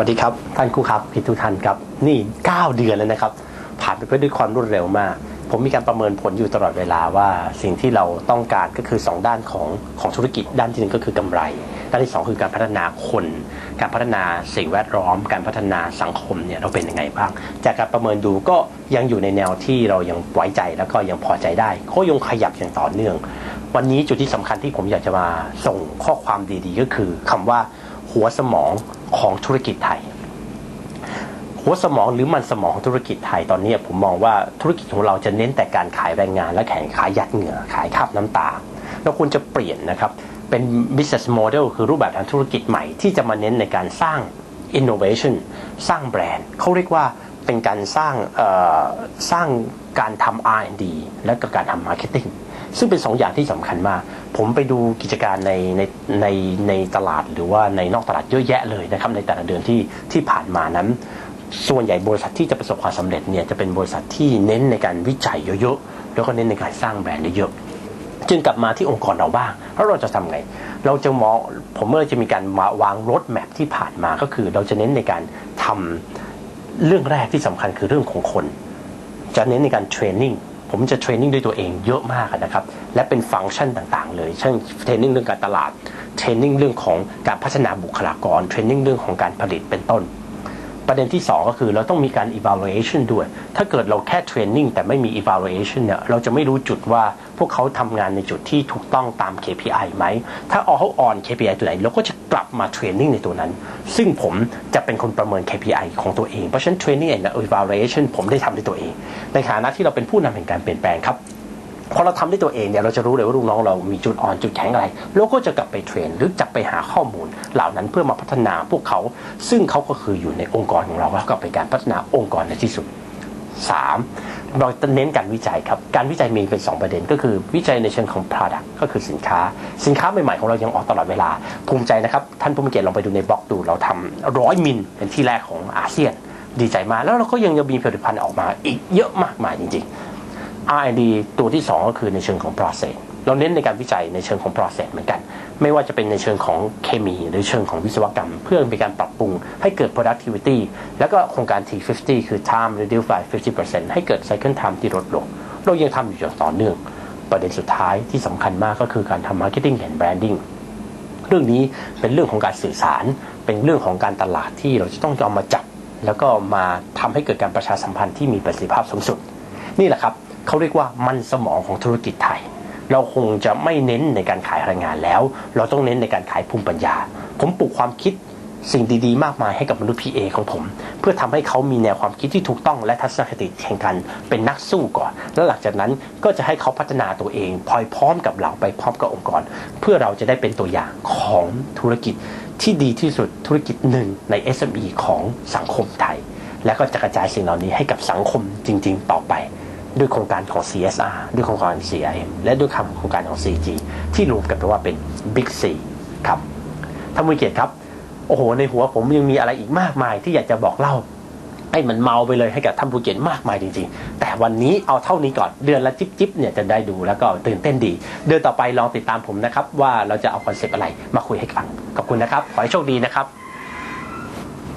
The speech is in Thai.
วัสดีครับ ท่านครูครับพี่ทุท่านครับ นี่ 9 เดือนแล้วนะครับ ผ่านไปด้วยความรวดเร็วมาก ผมมีการประเมินผลอยู่ตลอดเวลาว่าสิ่งที่เราต้องการก็คือ 2 ด้านของของธุรกิจด้านที่หนึ่งก็คือกำไร ด้านที่ 2 คือการพัฒนาคน การพัฒนาสิ่งแวดล้อม การพัฒนาสังคมเนี่ยเราเป็นยังไงบ้าง จากการประเมินดูก็ยังอยู่ในแนวที่เรายังไว้ใจแล้วก็ยังพอใจได้ก็ยังขยับอย่างต่อเนื่อง วันนี้จุดที่สำคัญที่ผมอยากจะมาส่งข้อความดีๆ ก็คือคำว่า หัวสมองของธุรกิจไทย หัวสมองหรือมันสมองของธุรกิจไทยตอนนี้ผมมองว่าธุรกิจของเราจะเน้นแต่การขายแรงงาน และแข่งขายยัดเหงื่อขายคาบน้ำตาเราควรจะเปลี่ยนนะครับเป็น business model คือรูปแบบทางธุรกิจใหม่ที่จะมาเน้นในการสร้าง innovation สร้างแบรนด์เขาเรียกว่าเป็นการสร้างสร้างการทำ R&D และก็การทำ marketing ซึ่งเป็นสองอย่างที่สำคัญมาก ผมไปดูกิจการในในในในตลาดหรือว่าในนอกตลาดเยอะแยะเลยนะครับในแต่ละเดือนที่ที่ผ่านมานั้น ส่วนใหญ่บริษัทที่จะประสบความสำเร็จเนี่ยจะเป็นบริษัทที่เน้นในการวิจัยเยอะๆแล้วก็เน้นในการสร้างแบรนด์เยอะจึงกลับมาที่องค์กรเราบ้างแล้วเราจะทำไง เราจะมองผมเมื่อจะมีการมาวางรถแมพที่ผ่านมาก็คือ เราจะเน้นในการทำเรื่องแรกที่สำคัญคือเรื่องของคน จะเน้นในการเทรนนิ่ง ผมจะเทรนนิ่งด้วยตัวเองเยอะมากนะครับ และเป็นฟังก์ชันต่างๆ เลยเช่นเทรนนิ่งเรื่องการตลาดเทรนนิ่งเรื่องของการพัฒนาบุคลากรเทรนนิ่งเรื่องของการผลิตเป็นต้น ประเด็นที่ 2 ก็คือเราต้องมีการ evaluation ด้วย ถ้าเกิดเราแค่ training แต่ไม่มี evaluation เนี่ยเราจะไม่รู้จุดว่าพวกเขาทำงานในจุดที่ถูกต้องตาม KPI ไหม ถ้าเอาเขาออน KPI ตัวไหนเราก็จะ กลับมา training ในตัวนั้น ซึ่งผมจะเป็นคนประเมิน KPI ของตัวเอง เพราะฉะนั้น training and evaluation ผมได้ทำด้วยตัวเอง ในฐานะที่เราเป็นผู้นำแห่งการเปลี่ยนแปลงครับพอเราทำด้วยตัวเองเนี่ยเราจะรู้เลยว่าลูกน้องเรามีจุดอ่อนจุดแข็งอะไรเราก็จะกลับไปเทรน หรือจับไปหาข้อมูล เหล่านั้นเพื่อมาพัฒนาพวกเขา ซึ่งเขาก็คืออยู่ในองค์กรของเราแล้วก็เป็นการพัฒนาองค์กรในที่สุด 3. เราจะเน้นการวิจัยครับ การวิจัยมีเป็น 2 ประเด็น ก็คือวิจัยในเชิงของ product ก็คือสินค้า สินค้าใหม่ๆของเรายังออกตลอดเวลา ภูมิใจนะครับ ท่านผู้มีเกียรติลองไปดูในบล็อกดูเราทำร้อยมิลเป็นที่แรกของอาเซียน ดีใจมากแล้วเราก็ยังจะมีผลิตภัณฑ์ออกมาอีกเยอะมากมายจริงๆ R&D ตัวที่ 2 ก็คือในเชิงของ process เราเน้นในการวิจัยในเชิงของ process เหมือนกัน ไม่ว่าจะเป็นในเชิงของเคมีหรือเชิงของวิศวกรรม เพื่อเป็นการปรับปรุงให้เกิด productivity แล้วก็โครงการ T50 คือ time reduce by 50%ให้เกิด cycle time ที่ลดลง เรายังทำอยู่อย่างต่อเนื่อง ประเด็นสุดท้ายที่สำคัญมากก็คือการทำ marketing and branding เรื่องนี้เป็นเรื่องของการสื่อสาร เป็นเรื่องของการตลาดที่เราจะต้องยอมมาจับ แล้วก็มาทำให้เกิดการประชาสัมพันธ์ที่มีประสิทธิภาพสูงสุด นี่แหละครับ เขาเรียกว่ามันสมองของธุรกิจไทย เราคงจะไม่เน้นในการขายแรงงานแล้ว เราต้องเน้นในการขายภูมิปัญญา ผมปลูกความคิดสิ่งดีๆ มากมายให้กับมนุษย์ PA ของผม เพื่อทำให้เขามีแนวความคิดที่ถูกต้องและทัศนคติแห่งการเป็นนักสู้ก่อน แล้วหลังจากนั้นก็จะให้เขาพัฒนาตัวเองพลอยพร้อมกับเราไปพร้อมกับองค์กร เพื่อเราจะได้เป็นตัวอย่างของธุรกิจที่ดีที่สุดธุรกิจหนึ่งใน SME ของสังคมไทย และก็จะกระจายสิ่งเหล่านี้ให้กับสังคมจริง ๆ ต่อไป ด้วยโครงการของ CSR ด้วยโครงการ CIM และด้วยคำโครงการของ CG ที่รวมกันว่าเป็น Big C ครับท่านผู้มีเกียรติครับ โอ้โห ในหัวผมยังมีอะไรอีกมากมายที่อยากจะบอกเล่า ให้มันเมาไปเลยให้กับท่านผู้เกียรติมากมายจริงๆ แต่วันนี้เอาเท่านี้ก่อนเดือนละจิ๊บจิ๊บเนี่ยจะได้ดูแล้วก็ตื่นเต้นดี เดือนต่อไปลองติดตามผมนะครับว่าเราจะเอาคอนเซปต์อะไรมาคุยให้ฟังขอบคุณนะครับขอให้โชคดีนะครับ